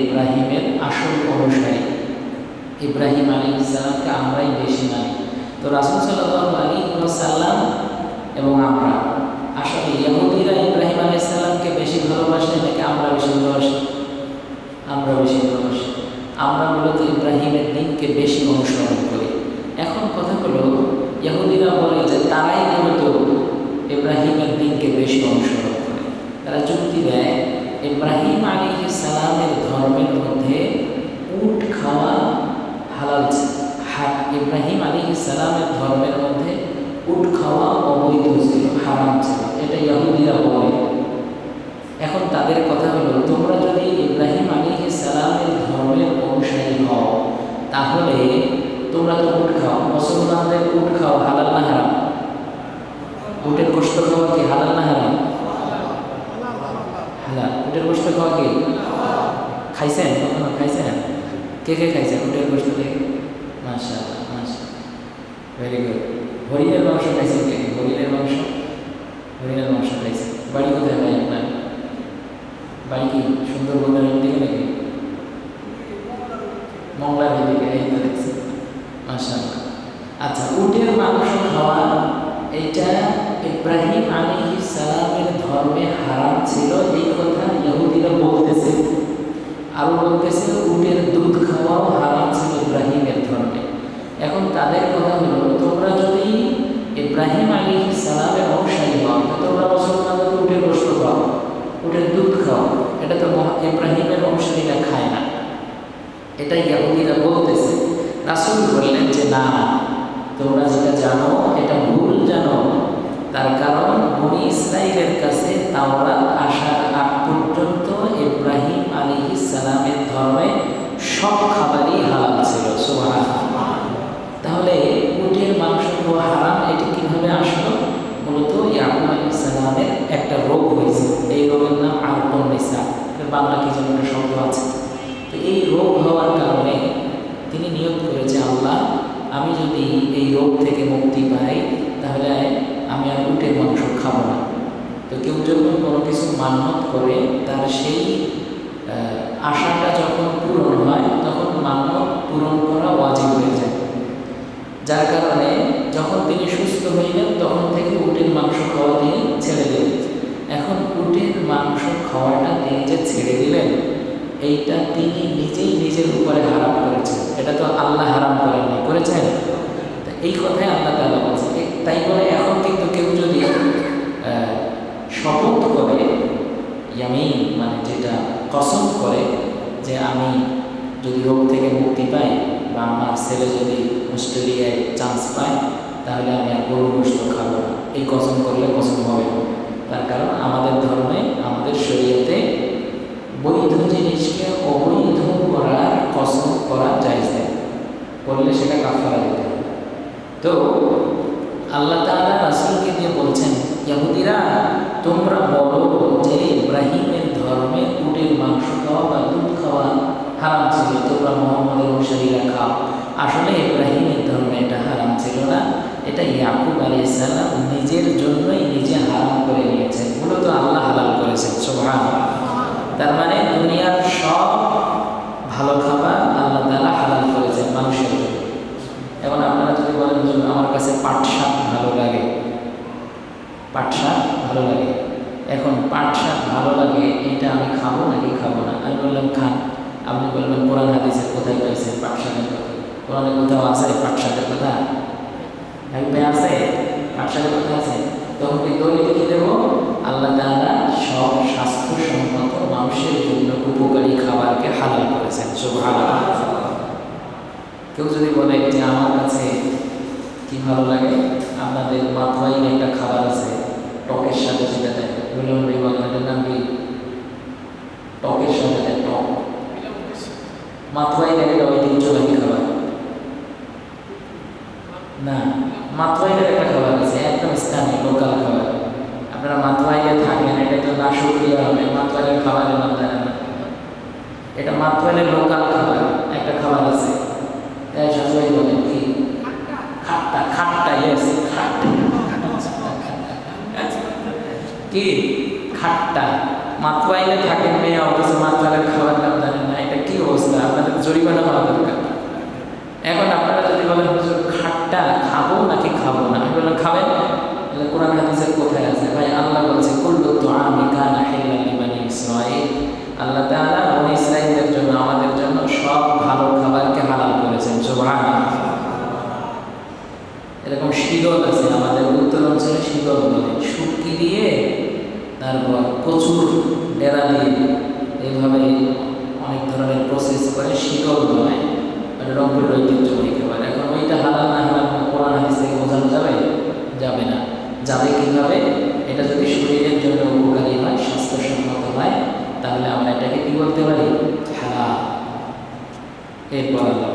ইব্রাহিমের আসল অনুসারী। ইব্রাহিম আলী ইসলামকে আমরাই বেশি মানি। তো রাসুল সাল্লাহ আলী সাল্লাম এবং আমরা, আসলে ইহুদিরা ইব্রাহিম আলী ইসলামকে বেশি ভালোবাসে নাকি আমরা বেশি ভালোবাসি? আমরা বেশি ভালোবাসি। আমরা মূলত ইব্রাহিমের দিনকে বেশি অনুসরণ করি। এখন কথা হলো, ইহুদিরা বলে যে তারাই মূলত ইব্রাহিমের দিনকে বেশি অনুসরণ করে। তারা যুক্তি দেয় ইব্রাহিম আলী সালামের ধর্মের মধ্যে উট খাওয়া হালাল ইব্রাহিম আলী সালামের ধর্মের মধ্যে উট খাওয়া অবৈধ ছিল, হারাম ছিল। এটা ইহুদিরা বলে। এখন তাদের কথা হলো, তোমরা যদি ইব্রাহিম আলী সালামের ধর্মের অনুসারী হও, তাহলে তোমরা তো উট খাও, মুসলমানদের উট খাও, হালাল না হারাম? উটের গোস্ত খাওয়া কি হালাল না হারাম? হালাল। উটের গোস্ত খাওয়া কি? খাইছেন? কখনো খাইছেন? কে কে খাইছেন? উটের গোস্ত থেকে মাশা মাশা ভেরি গুড হরিণের মাংস খাইছেন কে? হরিণের মাংস? হরিণের মাংস খাইছেন। বাড়ি কোথায় ভাই আপনার? বাড়ি কি? সুন্দরবনের দিকে নাকি? মংলার দিকে, এই তো দেখছি। মাশা আচ্ছা উটের মাংস খাওয়া এটা ইব্রাহিম আলী সালামের ধর্মে হারাম ছিল, এই আরও বলতেছে উটের দুধ খাওয়াও হারাম ছিল ইব্রাহিমের ধর্মে। এখন তাদের কথা হলো, তোমরা যদি ইব্রাহিম আলী সালামের অনুসারী হও তোমরা মুসলমানদের উটের গোস্ত খাও উটের দুধ খাও। এটা তো ইব্রাহিমের অনুসারীরা খায় না। এটা ইয়াহুদিরা বলতেছে। রাসুল বললেন যে, না, তোমরা যেটা জানো, এটা ভুল জানো। তার কারণ বনি ইসরায়েলের কাছে তাওরাত ইব্রাহিম আলী সালামের ধর্মে সব খাবারই হারাম ছিল, সুবহান। তাহলে উটের মাংস হারাম, এটি কীভাবে আসলো? মূলত ইয়াকুব আলী সালামের একটা রোগ হয়েছে, এই রোগের নাম আরকন নিসা বাংলা কি যেন একটা শব্দ আছে। তো এই রোগ হওয়ার কারণে তিনি নিয়োগ করেছে আল্লাহ, আমি যদি এই রোগ থেকে মুক্তি পাই, তাহলে আমি আর উটের মাংস খাব না। তো কেউ যখন কোনো কিছু মান্যত করে, তার সেই আশাটা যখন পূরণ হয়, তখন মান্যত পূরণ করা ওয়াজিব হয়ে যায়। যার কারণে যখন তিনি সুস্থ হইলেন, তখন থেকে উটের মাংস খাওয়া তিনি ছেড়ে দিলেন। এখন উটের মাংস খাওয়াটা তিনি যে ছেড়ে দিলেন, এইটা তিনি নিজেই নিজের উপরে হারাম করেছেন। এটা তো আল্লাহ হারাম করেননি করেছেন? এই কথাই আল্লাহ তালা বলছে তাই বলে এখন কিন্তু কেউ যদি শপথ করে, ইয়ামিন মানে যেটা কসম করে যে আমি যদি রোগ থেকে মুক্তি পাই বা আমার ছেলে যদি অস্ট্রেলিয়ায় চান্স পায়, তাহলে আমি আর গরু গোস্ত খাব এই কসম করলে কসম হবে তার কারণ আমাদের ধর্মে, আমাদের শরীয়তে বৈধ জিনিসকে অবৈধ করার কসম করা যায় করলে সেটা কাফারা দিতে তো আল্লাহ তাআলা রাসূলকে দিয়ে বলছেন ইহুদিরা তোমরা বলো এখন আপনারা যদি বলেন, হুজুর, আমার কাছে পাট শাক ভালো লাগে। পাট শাক ভালো লাগে। এখন পাট শাক ভালো লাগে, এটা আমি খাব নাকি খাব না? আমি বললাম, খান। আপনি বলবেন, কোরআন হাদিসের কোথায় পাইছেন পাট শাকের কথা? কোরআনে কোথাও আছে পাট শাকের কথা আছে? পাট শাকের কথা আছে? তখন কি দলিল কি দেবো আল্লাহ তাআলা সব স্বাস্থ্যসম্মত মানুষের জন্য উপকারী খাবারকে হালাল করেছেন সুবহানাল্লাহ কেউ যদি বলে যে আমার কাছে কি ভালো লাগে, আপনাদের মাথওয়াইন একটা খাবার আছে, টকের সাথে যেটা দেয়। নাম কি? টকের সাথে দেয়, টক। ঐতিহ্যবাহী খাবার। না মাথওয়াইনের একটা খাবার আছে, একদম স্থানীয় লোকাল খাবার। আপনারা মাথওয়াইনে থাকেন এটা তো না সুক্রিয়া হবে মাথওয়াইনের খাবারের নাম জানেন এটা লোকাল কি? খাট্টা। মাতলাইলে থাকেন মেয়ে, অথচ মাতলালের খাওয়ার নাম জানেন না। এটা কি অবস্থা? আপনাদের জরিমানা হওয়া দরকার। এখন আপনারা যদি বলেন, হুজুর, খাট্টা খাব নাকি খাব না? আমি বললাম, খাবেন? তাহলে কোরআন হাদিসের কোথায় আছে? ভাই, আল্লাহ বলছে করল তো আমি কানা হেল্লা লিবানি ইসমাইল আল্লাহ তাআলা বনি ইসরাইলদের জন্য, আমাদের জন্য সব ভালো খাবারকে হালাল করেছেন। সুবহান এরকম শীতল আছে, আমাদের উত্তর অঞ্চলে শীতল বলে। শুটকি দিয়ে তারপর প্রচুর ডেরা দিয়ে এইভাবে অনেক ধরনের প্রসেস করে শীতল বানায়। এটা রংপুরের ঐতিহ্যবাহী খাবার। এখন ওইটা হালাল না হালাল কোরআন হাদিস থেকে বোঝানো যাবে? যাবে না। যাবে কীভাবে? এটা যদি শরীরের জন্য উপকারী হয়, স্বাস্থ্যসম্মত হয়, তাহলে আমরা এটাকে কি বলতে পারি? হালাল। এরপর